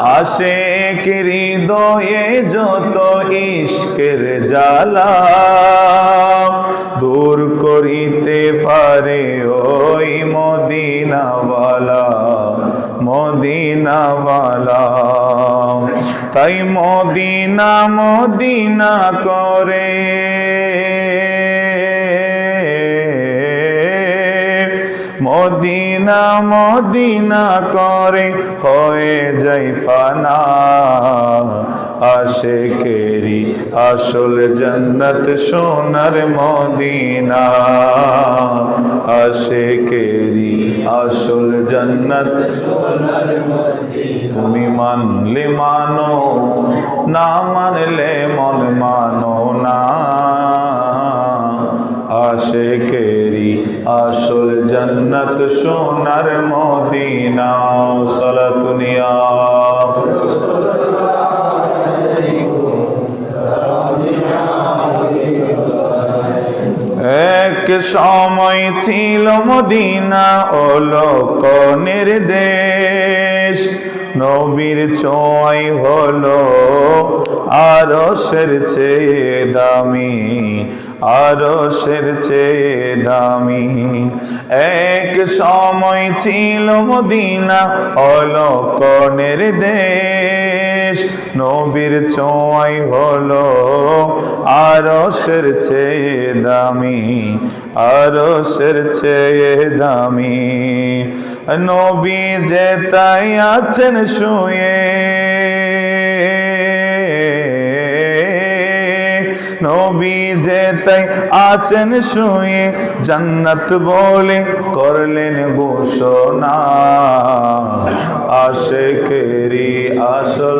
আসে হৃদয়ে যত ইশকের জ্বালা, দূর করিতে পারে ওই মদিনাওয়ালা মদিনাওয়ালা। তাই মদিনা মদিনা করে মদিনা মদিনা করে হয়ে যাই ফানা। আশেকেরি আসল জন্নত সোনার মদিনা। আশেকেরি আসল জন্নত তুমি মানলে মানো, না মানলে মন মানো না। আসল জন্নত সোনার মদিনা সলাতুনিয়া এক সময় ছিল মদিনা ও লোক দেশ নবীর ছোঁয়াই হলো আরশের চেয়ে দামি, আরশের চেয়ে দামি। এক সময় ছিল মদিনা অলকনের দেশ। নবীর ছোঁয়াই হলো আরশের চেয়ে দামি, আরশের চেয়ে দামি। নবী যে তাই আছেন শুয়ে, নবী যে তাই আছেন শুয়ে, জান্নাত বলে করলেন ঘোষণা। আশেকেরি আসল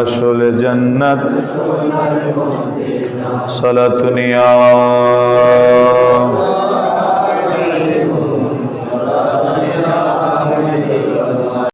আসল জন্নত। সলাতুনিয়া